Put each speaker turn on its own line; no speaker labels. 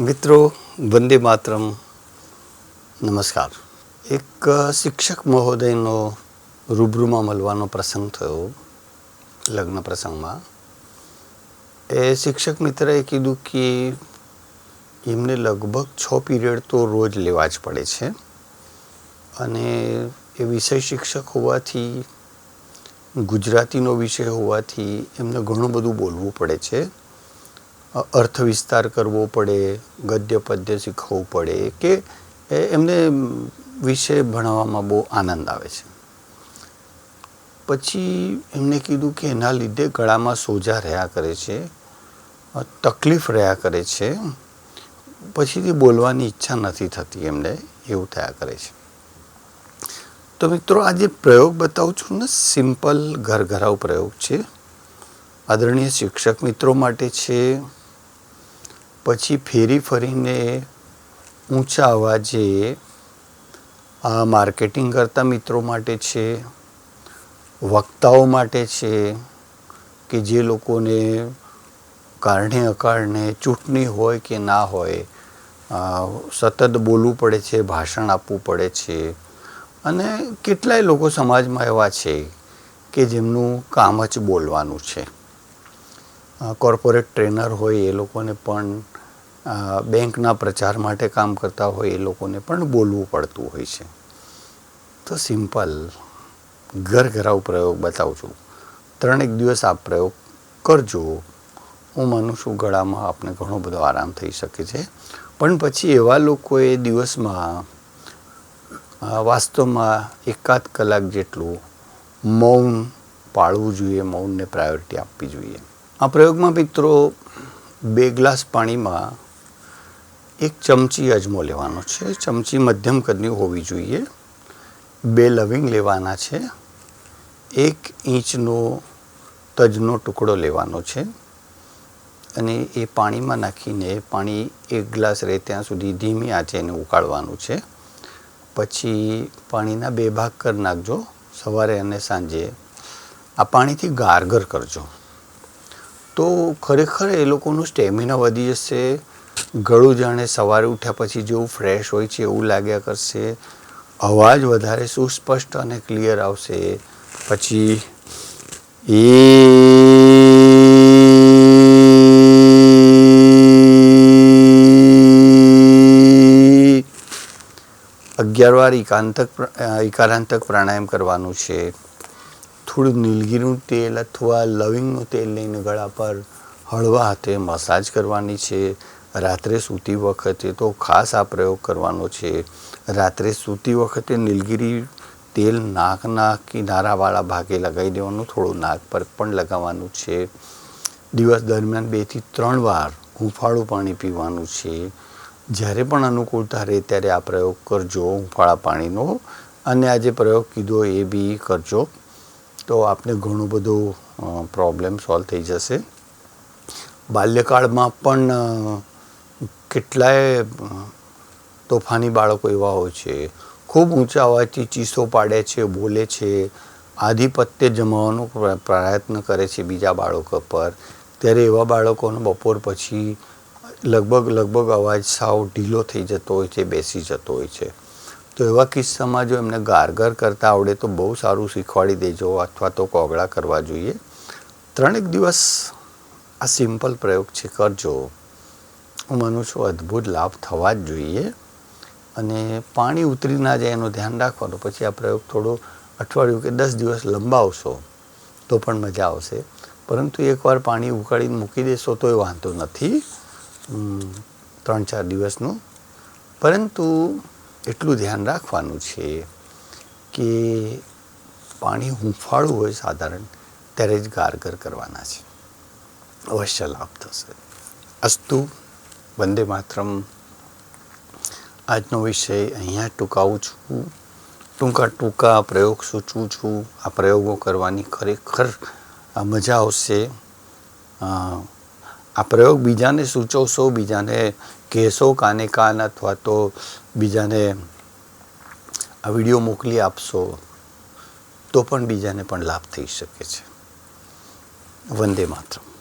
મિત્રો, વંદે માતરમ. નમસ્કાર. એક શિક્ષક મહોદયનો રૂબરૂમાં મળવાનો પ્રસંગ થયો, લગ્ન પ્રસંગમાં. એ શિક્ષક મિત્રએ કીધું કે એમને લગભગ છ પીરિયડ તો રોજ લેવા જ પડે છે. અને એ વિષય શિક્ષક હોવાથી, ગુજરાતીનો વિષય હોવાથી એમને ઘણું બધું બોલવું પડે છે. અર્થ વિસ્તાર કરવો પડે, ગદ્ય, પદ્ય શીખવવું પડે કે એમને વિષય ભણાવવામાં બહુ આનંદ આવે છે. પછી એમને કીધું કે એના લીધે ગળામાં સોજા રહ્યા કરે છે તકલીફ રહ્યા કરે છે, પછીથી બોલવાની ઈચ્છા નથી થતી એમને, એવું થયા કરે છે. તો મિત્રો આ જે પ્રયોગ બતાવું છું ને, સિમ્પલ ઘરઘરાવ પ્રયોગ છે. આદરણીય શિક્ષક મિત્રો માટે છે પછી ફેરી ફરીને ઊંચા અવાજે, આ માર્કેટિંગ કરતા મિત્રો માટે છે, વક્તાઓ માટે છે, કે જે લોકોને કારણે અકારણે ચૂંટણી હોય કે ના હોય સતત બોલવું પડે છે, ભાષણ આપવું પડે છે. અને કેટલાય લોકો સમાજમાં એવા છે કે જેમનું કામ જ બોલવાનું છે. કોર્પોરેટ ટ્રેનર હોય એ લોકોને પણ બેંકના પ્રચાર માટે કામ કરતા હોય એ લોકોને પણ બોલવું પડતું હોય છે. તો સિમ્પલ ઘર ઘરાવ પ્રયોગ બતાવું છું ત્રણેક દિવસ આ પ્રયોગ કરજો. હું માનું છું ગળામાં આપને ઘણો બધો આરામ થઈ શકે છે. પણ પછી એવા લોકોએ દિવસમાં વાસ્તવમાં એકાદ કલાક જેટલું મૌન પાળવું જોઈએ, મૌનને પ્રાયોરિટી આપવી જોઈએ. આ પ્રયોગમાં મિત્રો બે ગ્લાસ પાણીમાં એક ચમચી અજમો લેવાનો છે. ચમચી મધ્યમ કદની હોવી જોઈએ. બે લવિંગ લેવાના છે. એક ઇંચનો તજનો ટુકડો લેવાનો છે અને એ પાણીમાં નાખીને પાણી એક ગ્લાસ રહે ત્યાં સુધી ધીમી આંચે એને ઉકાળવાનું છે. પછી પાણીના બે ભાગ કરી નાખજો. સવારે અને સાંજે આ પાણીથી ગારગર કરજો. તો ખરેખર એ લોકોનું સ્ટેમિના વધી જશે. ગળું જાણે સવારે ઉઠ્યા પછી જેવું ફ્રેશ હોય છે એવું લાગ્યા કરશે. અવાજ વધારે સુસ્પષ્ટ અને ક્લિયર આવશે. પછી એ અગિયાર વાર એકાંતક એકારાંતક પ્રાણાયામ કરવાનું છે. થોડું નીલગીરીનું તેલ અથવા લવિંગનું તેલ લઈને ગળા પર હળવા હાથે મસાજ કરવાની છે. રાત્રે સૂતી વખતે તો ખાસ આ પ્રયોગ કરવાનો છે. રાત્રે સૂતી વખતે નીલગીરી તેલ નાકના કિનારાવાળા ભાગે લગાવી દેવાનું, થોડું નાક પર પણ લગાવવાનું છે. દિવસ દરમિયાન બેથી ત્રણ વાર હૂંફાળું પાણી પીવાનું છે. જ્યારે પણ અનુકૂળતા રહે ત્યારે આ પ્રયોગ કરજો, હૂંફાળા પાણીનો. અને આ જે પ્રયોગ કીધો એ બી કરજો. તો આપને ઘણું બધું પ્રોબ્લેમ સોલ્વ થઈ જશે. બાલ્યકાળમાં પણ કેટલાય તોફાની બાળકો એવા હોય છે. ખૂબ ઊંચા અવાજથી ચીસો પાડે છે, બોલે છે. આધિપત્ય જમાવવાનો પ્રયત્ન કરે છે બીજા બાળકો પર. ત્યારે એવા બાળકોનો બપોર પછી લગભગ લગભગ અવાજ સાવ ઢીલો થઈ જતો હોય છે, બેસી જતો હોય છે. તો એવા કિસ્સામાં જો એમને ગારગર કરતા આવડે તો બહુ સારું શીખવાડી દેજો અથવા તો કોગળા કરવા જોઈએ. ત્રણેક દિવસ આ સિમ્પલ પ્રયોગ છે, કરજો. હું માનું છું અદ્ભુત લાભ થવા જ જોઈએ અને પાણી ઉતરી ના જાય એનું ધ્યાન રાખવાનું. પછી આ પ્રયોગ થોડો અઠવાડિયું કે દસ દિવસ લંબાવશો તો પણ મજા આવશે. પરંતુ એકવાર પાણી ઉકાળીને મૂકી દેશો તોય વાંધો નથી. ત્રણ ચાર દિવસનું. પરંતુ એટલું ધ્યાન રાખવાનું છે કે પાણી હુંફાળું હોય સાધારણ, ત્યારે જ ગારગર કરવાના છે. અવશ્ય લાભ થશે. અસ્તુ. વંદે માતરમ. આજનો વિષય અહીંયા ટૂંકાવું છું. ટૂંકા ટૂંકા પ્રયોગ સૂચવું છું. આ પ્રયોગો કરવાની ખરેખર મજા આવશે. આ પ્રયોગ બીજાને સૂચવશો, બીજાને કહેશો કાને કાન અથવા તો બીજાને આ વીડિયો મોકલી આપશો, તો પણ બીજાને પણ લાભ થઈ શકે છે. વંદે માતરમ.